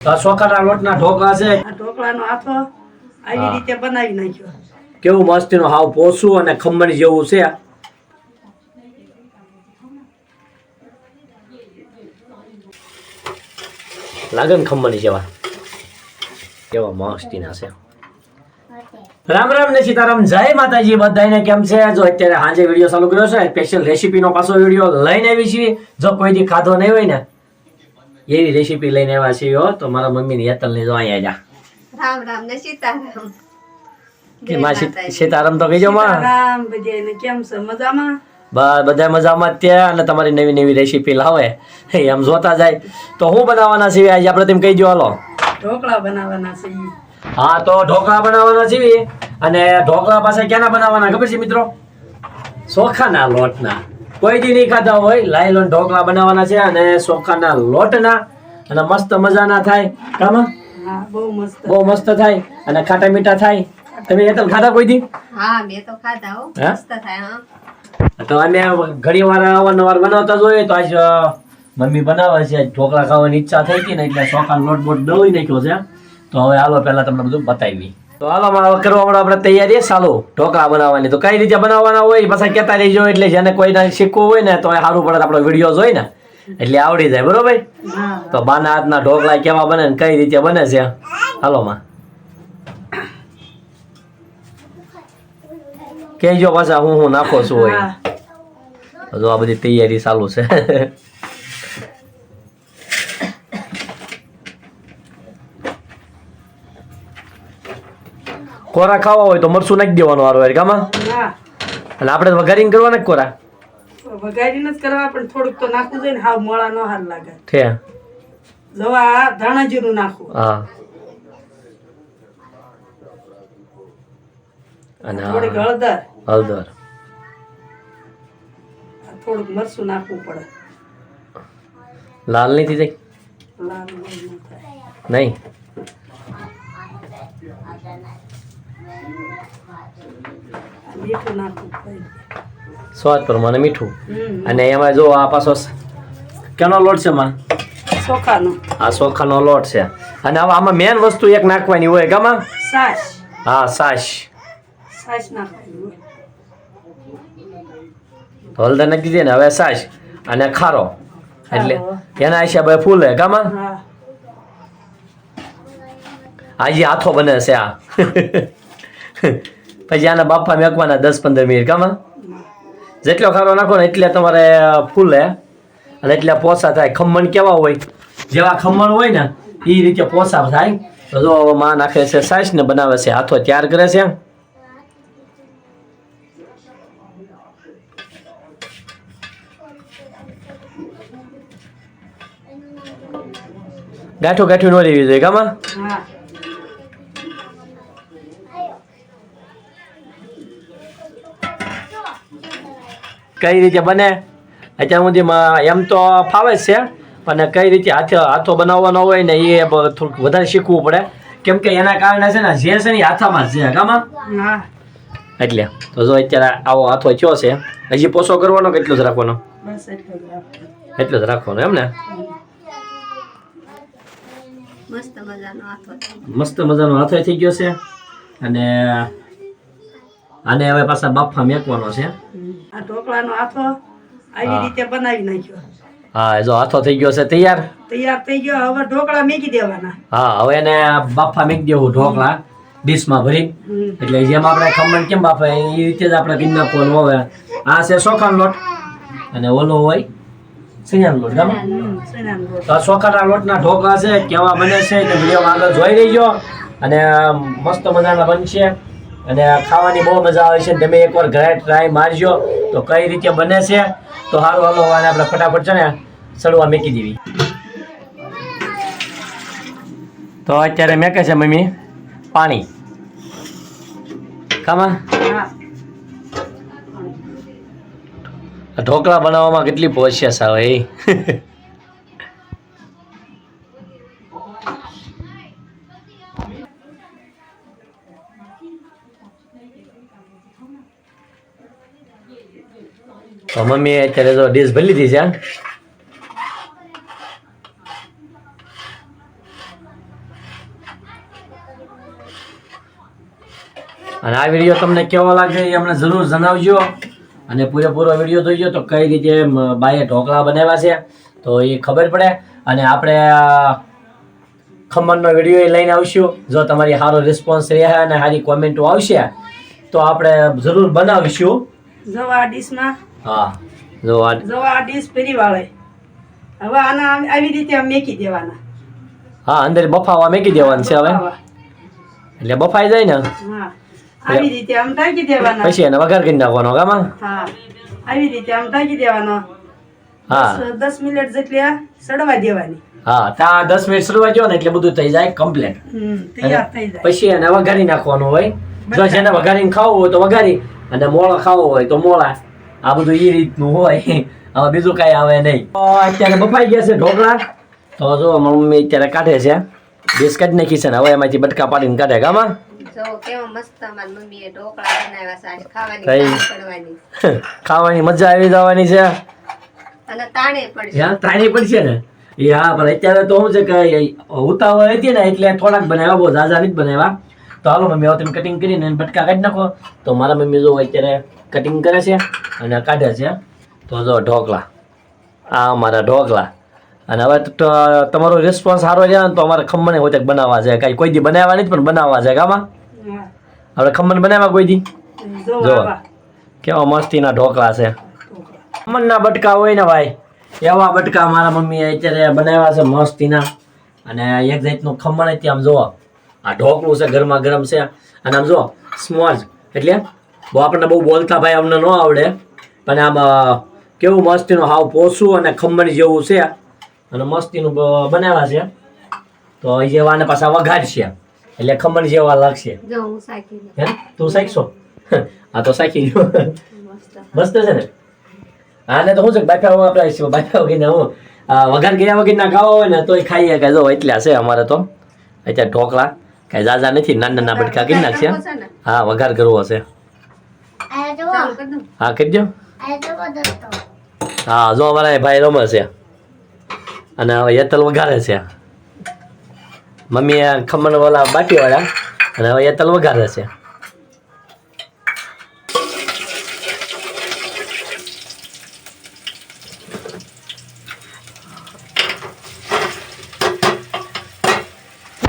ચોખાના લોટના ઢોકળા છે. આ ઢોકળાનો આથો આવી રીતે બનાવી નાખ્યો. કેવું મસ્તીનું હાવ પોસું અને ખમણ જેવું છે. લાગે ને ખમણ જેવા. કેવા મસ્તીના છે. રામ રામ ને સીતારામ જય માતાજી બધાને કેમ છે? જો અત્યારે સાંજે વીડિયો ચાલુ કર્યો છે સ્પેશિયલ રેસીપીનો પાછો વીડિયો લઈને આવી છીએ. જો કોઈ દી ખાધો નહીં હોય ને એવી રેસીપી લઈને આવ્યા છીએ હો. તો મારા મમ્મીની હેતલને જો અહીંયા જા. રામ રામ ને સીતારામ. કે માં સીતારામ તો કહીજો માં. રામ બધાને કેમ છે? મજામાં? બસ બધા મજામાં ત્યાં અને તમારી નવી નવી રેસીપી લાવે. એમ જોતા જાય. તો હું બનાવવાના છીએ આજે? આપણે તેમ કહી દો હાલો. ઢોકળા બનાવવાના છે હા તો ઢોકળા બનાવવાના છીએ. અને ઢોકળા પાસે ક્યાંના બનાવવાના? ખબર છે મિત્રો? ચોખાના લોટના. કોઈ દી નહીં ખાતા હોય લાયલોન ઢોકળા બનાવવાના છે અને ચોખાના લોટના. અને મસ્ત મજાના થાય. કામાં? બહુ મસ્ત. બહુ મસ્ત થાય. અને ખાટા મીઠા થાય. તમે હેતલ ખાધા કોઈ દી હા મેં તો ખાધા હો. મસ્ત થાય હા. તો અમે ઘણી વાર અવારનવાર બનાવતા જોઈએ તો આજ મમ્મી બનાવે છે. ઢોકળા ખાવાની ઈચ્છા થઈ હતી ને એટલે ચોખાનો લોટ બોટ દળી નાખ્યો છે. તો હવે હાલો પહેલા તમને બધું બતાવી તો હાલો માં કરવા આપણે તૈયારી ચાલો ઢોકળા બનાવવાની. તો કઈ રીતે બનાવવાના હોય પાછા કહેતા રહીજો. એટલે જેને કોઈને શીખવું હોય ને તો એ સારું પડે આપણો વીડિયો જોઈ ને. એટલે આવડી જાય બરોબર? તો બાના હાથના ઢોકળા કેવા બને ને કઈ રીતે બને છે? હાલો માં. કહેજો પાછા હું હું નાખો છું હોય. તો આ બધી તૈયારી ચાલુ છે. કોરા ખાવા હોય તો મરસું નાખી દેવાનું ગામાં હા. અને આપણે વઘારીને કરવાના કોરા? વઘારીને જ કરવા પણ થોડુંક તો નાખવું જોઈએ ને હાવ મોળા નો હાર લાગે. છે જવા ધાણા જીરું નાખવું. હા. અને થોડીક હળદર. હળદર. થોડુંક મરસું નાખવું પડે. લાલ નહીં થઈ? જાય લાલ નહીં? સ્વાદ પ્રમાણે મીઠું. અને એમાં જો આ પાછો કેનો લોટ છે માં ચોખાનું આ ચોખાનો લોટ છે. અને હવે આમાં મેન વસ્તુ એક નાખવાની હોય ગામાં? સાસ. હા સાસ. સાસ નાખવાની હળદર નાખી દે ને હવે સાશ અને ખારો. એટલે. એના હિસાબે ફૂલે ગામાં? હા. આજે હાથો બને છે આ. પછી આના બાફા મેકવાના દસ પંદર મિનિટ, કામાં જેટલો ખારો નાખો ને એટલે તમારે ફૂલે. અને એટલે પોસા થાય. ખમણ કેવા હોય? જેવા ખમણ હોય ને એ રીતે પોસા થાય. તો જો માં નાખે છે સાસ ને બનાવે છે. હાથો તૈયાર કરે છે. ગાંઠું ગાંઠું ન લેવી જોઈએ ગામાં કઈ રીતે બને? અત્યાર સુધીમાં એમ તો ફાવે છે અને કઈ રીતે હાથે હાથો બનાવવાનો હોય ને એ થોડુંક વધારે શીખવું પડે. કેમ કે એના કારણે છે ને જે છે ને હાથામાં જ છે કામાં એટલે તો જો અત્યારે આવો હાથો થયો છે હજી પોસો કરવાનો કે એટલો જ રાખવાનો? એટલું જ રાખવાનો. એમ ને? મસ્ત મજાનો આથો મસ્ત મજાનો હાથો થઈ ગયો છે અને આને હવે પાછા બાફા મેકવાનો છે. આ ઢોકળાનો આથો આવી. રીતે બનાવી નાખ્યો. હા જો હાથો થઈ ગયો છે તૈયાર? તૈયાર થઈ ગયો હવે ઢોકળા મેકી દેવાના. હા હવે એને બાફા મેકી દેવું ઢોકળા ડીશમાં ભરી. એટલે જેમ આપણે ખમણ કેમ બાફે એ રીતે જ આપણે કરી કોલ હવે. આ છે ચોખાનો લોટ. અને ઓલો હોય સિંગાનો લોટ ગમે. તો આ ચોખાના લોટના ઢોકળા છે કેવા બને છે તે વિડીયોમાં આગળ જોઈ રહીજો અને મસ્ત મજાના બનશે. અને ખાવાની બહુ મજા આવે છે. તમે એકવાર ઘરે ટ્રાય મારજો. તો કઈ રીતે બને છે? તો સારું હાલો અને આપણે ફટાફટ છે ને સડવા મેકી દેવી. તો અત્યારે મેકે છે મમ્મી પાણી. કામાં? ઢોકળા બનાવવામાં કેટલી પ્રોસેસ આવે એ. તો મમ્મી અત્યારે તો ડીશ ભરી લીધી છે અને આ વીડિયો તમને કેવો લાગશે એ અમને જરૂર જણાવજો. અને પૂરેપૂરો વીડિયો જોઈજો તો કઈ રીતે બાઈએ ઢોકળા બનાવ્યા છે, તો એ ખબર પડે. અને આપણે ખમણનો વીડિયો લઈને આવશું. જો તમારી સારો રિસ્પોન્સ રહે અને સારી કોમેન્ટો આવશે, તો આપણે જરૂર બનાવીશું. જવા ડીશમાં હા. જો આ જો આ ડીશ ફેરી વાળે. હવે આના આવી રીતે આમ મેકી દેવાના. હા અંદર બફાવા મેકી દેવાનું છે હવે. એટલે બફાઈ જાય ને. હા. આવી રીતે આમ ટાંકી દેવાના. પછી એને વઘાર કરી નાખવાનો હા? આવી રીતે આમ ટાંકી દેવાનો. હા. દસ- દસ મિનિટ જેટલી આ સડવા દેવાની. હા ત્યાં દસ મિનિટ શરૂઆત જો ને એટલે બધું થઈ જાય કમ્પ્લેટ હમ તૈયાર થઈ જાય. પછી એને વઘારી નાખવાનું હોય. જો જેને વઘારીને ખાવું હોય તો વઘારી અને મોળા ખાવો હોય તો મોળા. આ બધું એ રીતનું હોય. હવે બીજું કાંઈ આવે નહીં. અત્યારે બફાઈ ગયા છે ઢોકળા. તો જો મમ્મી અત્યારે કાઢે છે. ડીશ કાઢી નાખી છે ને હવે એમાંથી બટકા પાડીને કાઢે ગામાં ખાવાની મજા આવી જવાની છે. અને પણ છે. તાણી પડશે ને. એ હા પણ અત્યારે તો શું છે કે ઉતાવળ હતી ને એટલે થોડાક બનાવ્યા બહુ ઝાઝા નથી બનાવ્યા. તો હાલો મમ્મી હવે તમે કટિંગ કરીને બટકા કાઢી નાખો. તો મારા મમ્મી જો અત્યારે કટિંગ કરે છે અને કાઢે છે. તો જો ઢોકળા આ અમારા ઢોકળા અને હવે તમારો રિસ્પોન્સ સારો છે ને તો અમારે ખમણ હોય તો બનાવવા છે. કાંઈ કોઈ દી બનાવવા નથી પણ બનાવવા છે. હા. આપણે ખમણ બનાવ્યા કોઈ દી? જો જો. કેવા મસ્તીના ઢોકળા છે. ખમણના બટકા હોય ને ભાઈ એવા બટકા મારા મમ્મીએ અત્યારે બનાવ્યા છે મસ્તીના. અને એક જાતનું ખમણ હતી આમ જુઓ. આ ઢોકળું છે ગરમા ગરમ છે. અને આમ જુઓ સ્મોજ એટલે બહુ આપણને બહુ બોલતા ભાઈ અમને ન આવડે. પણ આમ કેવું મસ્તીનું હાવ પોસું અને ખમણ જેવું છે. અને મસ્તીનું બનાવ્યા છે. તો એ જેવા આને પાછા વઘારશે. એટલે ખમણ જેવા લાગશે. હે તું શીખશો હા તો શીખી જો મસ્ત. છે ને? આને તો શું છે બાફા આપણે બાફા વગર હું આ વઘાર ગયા વગર ના ખાવા હોય ને તોય ખાઈએ. કે જો એટલા છે અમારે તો. અત્યારે ઢોકળા. કાંઈ જાજા નથી. નાના નાના બટકા કરી નાખશે છે હા વઘાર કરવો હશે હા કરી હા, જો અમારા ભાઈ રમે છે. અને હવે યતલ વઘારે છે. મમ્મી ખમણ વાળા બાટી વાળા અને હવે યતલ વઘારે છે.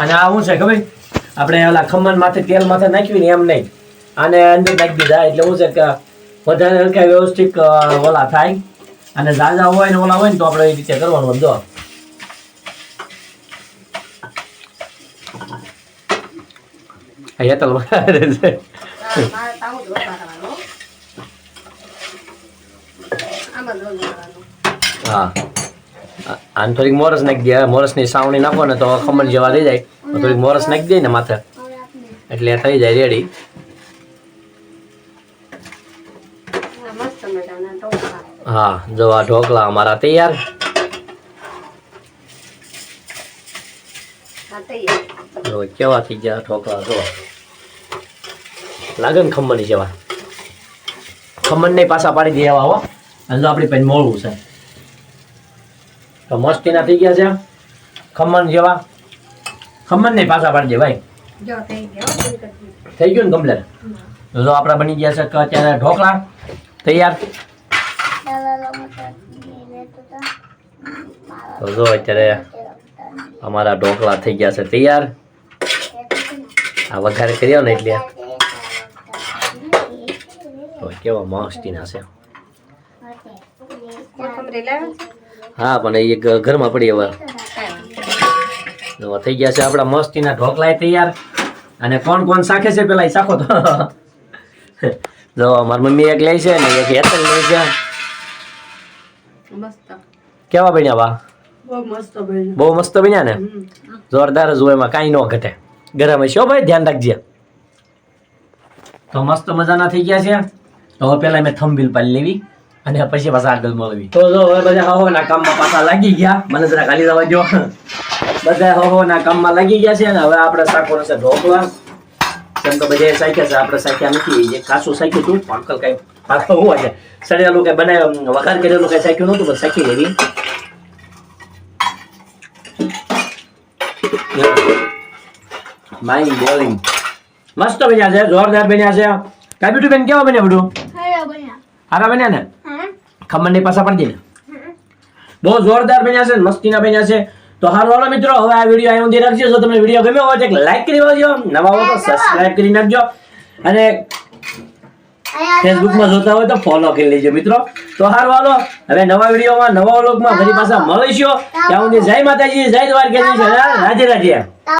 અને આ શું છે ખબર? આપણે ઓલા ખમણ માથે, તેલ માથે નાખ્યું ને એમ નહીં. આને અંદર નાખી દીધા. એટલે હું છે કે વધારે હલકા વ્યવસ્થિત ઓલા થાય. અને ઝાઝા હોય ને ઓલા હોય ને તો આપણે એ રીતે કરવાનું જો અહીંયા તો વધારે છે. હા. આમાં થોડીક મોરસ નાખી દે. મોરસની સાવણી નાખો ને તો ખમણ જેવા થઈ જાય. થોડીક મોરસ નાખી દે ને માથે. એટલે થઈ જાય રેડી આ મસ્ત મજાના ઢોકળા. હા જો આ ઢોકળા અમારા તૈયાર. જો કેવા થઈ ગયા ઢોકળા જો. લાગે ને ખમણ જેવા. ખમણ ને પાછા પાડી દે એવા હજુ આપણી પેન મોળવું છે. તો મસ્તીના થઈ ગયા છે. ખમણ જેવા. ખમણ ને પાછા પાડી દે ભાઈ. થઈ ગયો, ને કમ્પ્લેટ? જો આપણા બની ગયા છે અત્યારે ઢોકળા. તૈયાર. તો જો અત્યારે અમારા ઢોકળા થઈ ગયા છે તૈયાર. આ વઘાર કર્યો ને એટલે. તો કેવા મોસ્ટીના છે? હા, પણ એ ઘરમાં પડી હવે. થઈ ગયા છે આપણા મસ્તીના ઢોકળા તૈયાર. અને કોણ કોણ શાખે છે પેલા એ શાખો તો. જો, મારી મમ્મી એક લે છે ને એક હેતલ લે છે. કેવા બન્યા બા? બહુ મસ્ત બન્યું. ને? જોરદાર જ એમાં કાંઈ ન ઘટે. ગરમ હશે ભાઈ ધ્યાન રાખજે. તો મસ્ત મજાના થઈ ગયા છે. તો હવે પહેલાં મેં થંબીલ પાડી લેવી અને પછી પાછા આગળ મળવી. તો જો હવે બધા હો ના કામમાં પાછા લાગી ગયા. મને જરા ખાલી જવા દો બધા ના કામમાં લાગી ગયા છે અને હવે આપણે શાકો છે ઢોકળા. કેમ કે બધા સાખ્યા છે આપણે સાખ્યા નથી. જે કાચું સાખ્યું હતું. અંકલ કઈ પાછળ હું છે સડેલું કઈ બનાવ વઘાર કરેલું કઈ સાખ્યું નહોતું પણ સાખી લેવી. માઇન્ડ બોલિંગ મસ્ત બન્યા છે જોરદાર બન્યા છે. કાબીટુ બેન કેવા બન્યા બધું? હારા બન્યા. ને? ખમણની પાછા પડી ને. બહુ જોરદાર બન્યા છે મસ્તીના બન્યા છે. તો હાલ વાળા મિત્રો, હવે આ વીડિયો અહીં સુધી રાખજો. જો તમને વીડિયો ગમ્યો હોય તો લાઈક કરી દેજો. નવા હોય તો સબસ્ક્રાઇબ કરી નાખજો. અને ફેસબુકમાં જોતા હોય તો ફોલો કરી લેજો મિત્રો. તો હાર વાલો હવે નવા વિડીયોમાં નવા વ્લોગમાં ફરી પાછા મળીશું. ત્યાં સુધી જય માતાજી, જય દ્વારકાધીશ. રાધે રાધે.